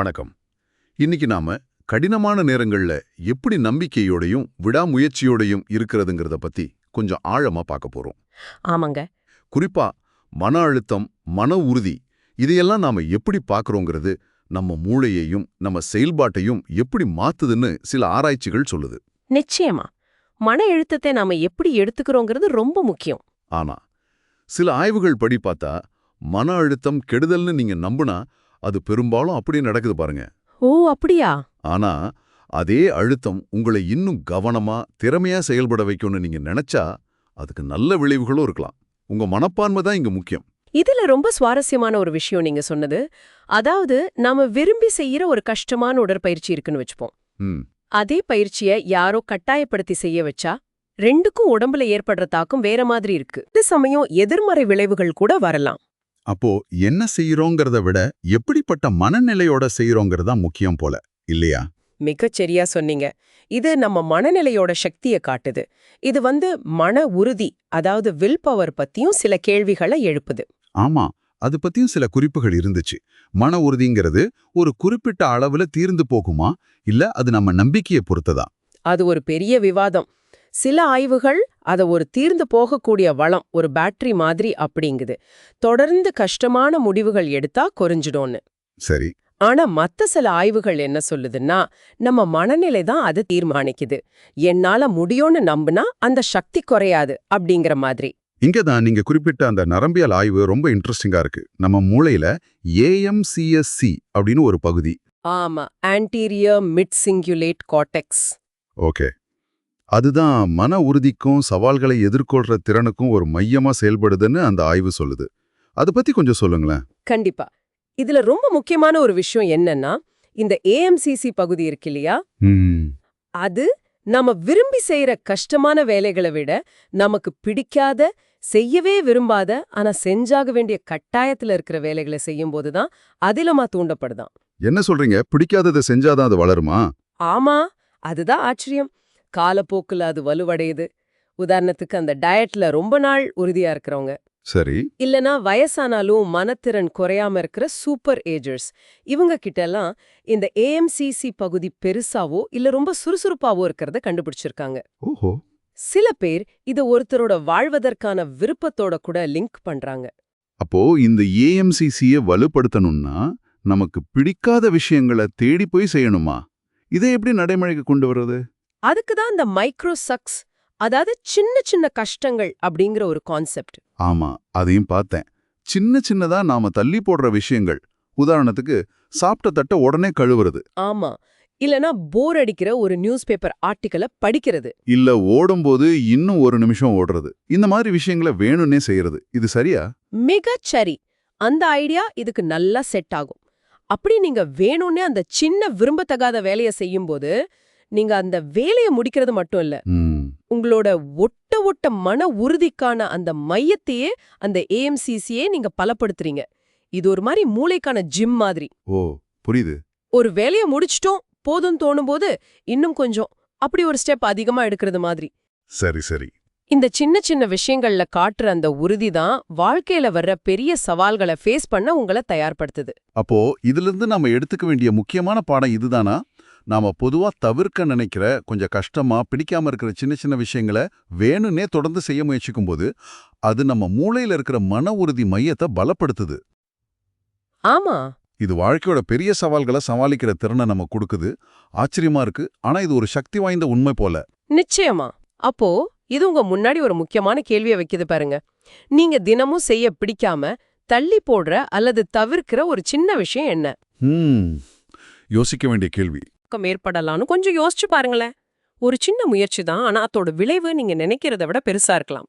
வணக்கம். இன்னைக்கு நாம கடினமான நேரங்கள்ல எப்படி நம்பிக்கையோடையும் விடாமுயற்சியோடையும் இருக்கிறதுங்கிறத பத்தி கொஞ்சம் ஆழமா பார்க்க போறோம். ஆமாங்க. குறிப்பா மன அழுத்தம் மன உறுதி இதையெல்லாம் நாம எப்படி பார்க்கறோங்கிறது நம்ம மூளையையும் நம்ம செயல்பாட்டையும் எப்படி மாத்துதுன்னு சில ஆராய்ச்சிகள் சொல்லுது. நிச்சயமா. மன எழுத்தத்தை நாம எப்படி எடுத்துக்கிறோங்கிறது ரொம்ப முக்கியம். ஆனா சில ஆய்வுகள் படி பார்த்தா மன அழுத்தம் கெடுதல்னு நீங்க நம்புனா அது பெரும்பாலும் அப்படியே நடக்குது பாருங்க. ஓ அப்படியா? ஆனா அதே அழுத்தம் உங்களை இன்னும் கவனமா திறமையா செயல்பட வைக்கும்னு நீங்க நினைச்சா அதுக்கு நல்ல விளைவுகளும் இருக்கலாம். உங்க மனப்பான்மை தான் இங்க முக்கியம். இதுல ரொம்ப சுவாரஸ்யமான ஒரு விஷயம் நீங்க சொன்னது. அதாவது நாம விரும்பி செய்யற ஒரு கஷ்டமான உடற்பயிற்சி இருக்குன்னு வச்சுப்போம். அதே பயிற்சியை யாரோ கட்டாயப்படுத்தி செய்ய வச்சா ரெண்டுக்கும் உடம்புல ஏற்படுற தாக்கம் வேற மாதிரி இருக்கு. இது சமயம் எதிர்மறை விளைவுகள் கூட வரலாம். அப்போ என்ன செய்யறோங்கிறத விட எப்படிப்பட்ட மனநிலையோட செய்யறோங்கிறது முக்கியம் போல இல்லையா? மிகச் சரியா சொன்னீங்க. இது நம்ம மனநிலையோட சக்திய காட்டுது. இது வந்து மன உறுதி அதாவது வில் பவர் பத்தியும் சில கேள்விகளை எழுப்புது. ஆமா அது பத்தியும் சில குறிப்புகள் இருந்துச்சு. மன உறுதிங்கிறது ஒரு குறிப்பிட்ட அளவுல தீர்ந்து போகுமா? இல்ல அது நம்ம நம்பிக்கையை பொறுத்ததா? அது ஒரு பெரிய விவாதம். சில ஆய்வுகள் அத ஒரு தீர்ந்து போகக்கூடிய வளம் ஒரு பேட்டரி மாதிரி அப்படிங்குது. தொடர்ந்து கஷ்டமான முடிவுகள் எடுத்தா குறைஞ்சிடும்னு. சரி. ஆனா மத்த சில ஆய்வுகள் என்ன சொல்லுதுன்னா நம்ம மனநிலை தான் அது தீர்மானிக்குது. என்னால முடியும்னு நம்புனா அந்த சக்தி குறையாது அப்படிங்கிற மாதிரி. இங்கதான் நீங்க குறிப்பிட்ட அந்த நரம்பியல் ஆய்வு ரொம்ப இன்ட்ரெஸ்டிங்கா இருக்கு. நம்ம மூளையில ஏஎம்சிஎஸ்சி அப்படின்னு ஒரு பகுதி. ஆமா anterior mid cingulate cortex okay. அதுதான் மன உறுதிக்கும் சவால்களை எதிர்கொள்ற திறனுக்கும் ஒரு மையமா செயல்படுதுன்னு அந்த ஆய்வு சொல்லுது. அதை பத்தி கொஞ்சம் சொல்லுங்களேன். கண்டிப்பா. இதுல ரொம்ப முக்கியமான ஒரு விஷயம் என்னன்னா இந்த ஏஎம்சிசி பகுதி இருக்கு இல்லையா? அது நம்ம விரும்பி செய்யற கஷ்டமான வேலைகளை விட நமக்கு பிடிக்காத செய்யவே விரும்பாத ஆனா செஞ்சாக வேண்டிய கட்டாயத்துல இருக்கிற வேலைகளை செய்யும்போது தான் அதிலமா தூண்டப்படுதாம் என்ன சொல்றீங்க? பிடிக்காததை செஞ்சாதான் அது வளருமா? ஆமா. அதுதான் ஆச்சரியம். காலப்போக்குல அது வலுவடையுது. உதாரணத்துக்கு அந்த டயட்ல ரொம்ப நாள் உறுதியா இருக்கிறவங்க. சரி. இல்லனா வயசானாலும் மனத்திறன் குறையாம இருக்கிற சூப்பர் ஏஜர்ஸ். இவங்க கிட்டலாம் இந்த ஏஎம்சிசி பகுதி பெருசாவோ இல்ல ரொம்ப சுறுசுறுப்பாவோ இருக்கிறத கண்டுபிடிச்சிருக்காங்க. ஓஹோ. சில பேர் இத ஒருத்தரோட வாழ்வதற்கான விருப்பத்தோட கூட லிங்க் பண்றாங்க. அப்போ இந்த ஏஎம்சிசியை வலுப்படுத்தணும்னா நமக்கு பிடிக்காத விஷயங்களை தேடி போய் செய்யணுமா? இதை எப்படி நடைமுறைக்கு கொண்டு வர்றது? அதுக்கு தான் இந்த மைக்ரோ சக்ஸ் அதாவது சின்ன சின்ன கஷ்டங்கள் அப்படிங்கிற ஒரு கான்செப்ட் ஆமா அதையும் பார்த்தேன். சின்ன சின்னதா நாம தள்ளி போடுற விஷயங்கள். உதாரணத்துக்கு சாப்பிட்ட தட்டை உடனே கழுவுறது. ஆமா இல்லனா போர் அடிக்கிற ஒரு நியூஸ் பேப்பர் ஆர்டிக்கலை படிக்கிறது. இல்ல ஓடும்போது இன்னும் ஒரு நிமிஷம் ஓடுறது. இந்த மாதிரி விஷயங்களை வேணும்னே செய்யறது. இது சரியா? மிகச் சரி. அந்த ஐடியா இதுக்கு நல்லா செட் ஆகும். அப்படி நீங்க வேணும்னே அந்த சின்ன விரும்பத்தகாத வேலையை செய்யும்போது நீங்க அந்த வேலையை முடிக்கிறது மட்டும் இல்ல உங்களோட ஒட்ட ஒட்ட மன உறுதிக்கான அந்த மையத்தையே அந்த ஏஎம்சிசியே நீங்க பலப்படுத்துறீங்க. இது ஒரு மாதிரி மூளைக்கான ஜிம் மாதிரி. ஓ புரியுது. ஒரு வேலையை முடிச்சிட்டோம் போதும் தோணும்போது இன்னும் கொஞ்சம் அப்படி ஒரு ஸ்டெப் அதிகமா எடுக்கிறது மாதிரி. சரி சரி. இந்த சின்ன சின்ன விஷயங்கள்ல காட்டுற அந்த உறுதி தான் வாழ்க்கையில வர்ற பெரிய சவால்களை ஃபேஸ் பண்ண உங்களை தயார்படுத்துது. அப்போ இதிலிருந்து நாம எடுத்துக்க வேண்டிய முக்கியமான பாடம் இதுதானா? நாம பொதுவா தவிர்க்க நினைக்கிற கொஞ்சம் கஷ்டமா பிடிக்காம இருக்கிற சின்ன சின்ன விஷயங்களை வேணும்னே தொடர்ந்து செய்ய முயற்சிக்கும் போது அது நம்ம மூளையில இருக்கிற மன உறுதி மையத்தை பலப்படுத்துது. ஆமா. இது வாழ்க்கையோட பெரிய சவால்களை சமாளிக்கிற திறனை நம்ம கொடுக்குது. ஆச்சரியமா இருக்கு. ஆனா இது ஒரு சக்தி வாய்ந்த உண்மை போல. நிச்சயமா. அப்போ இது உங்க முன்னாடி ஒரு முக்கியமான கேள்வியை வைக்குது பாருங்க. நீங்க தினமும் செய்ய பிடிக்காம தள்ளி போடுற அல்லது தவிர்க்கிற ஒரு சின்ன விஷயம் என்ன? யோசிக்க வேண்டிய கேள்வி. பக்கம் ஏற்படலாம்னு கொஞ்சம் யோசிச்சு பாருங்களேன். ஒரு சின்ன முயற்சி தான் ஆனா அதோட விளைவு நீங்க நினைக்கிறத விட பெருசா இருக்கலாம்.